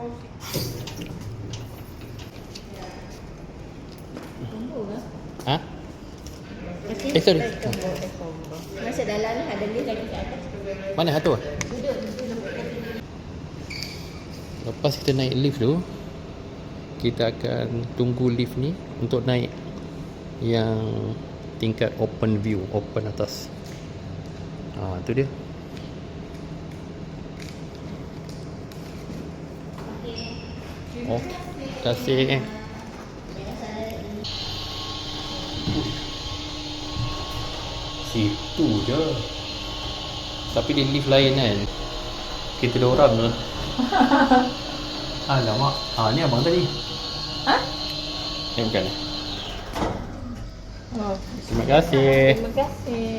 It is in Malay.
Ha? Eh, sorry. eh, combo. Masuk dalam ni ada lift lagi kat atas. Mana satu? Duduk. Lepas kita naik lift tu Kita akan tunggu lift ni Untuk naik Yang Tingkat open view Open atas Ah, tu dia Oh, terima kasih. Situ je. Tapi di lift lain kan? Kita dua orang lah Alamak. Ah ni abang tadi. Ha? Eh bukan. Oh, Terima kasih. Terima kasih.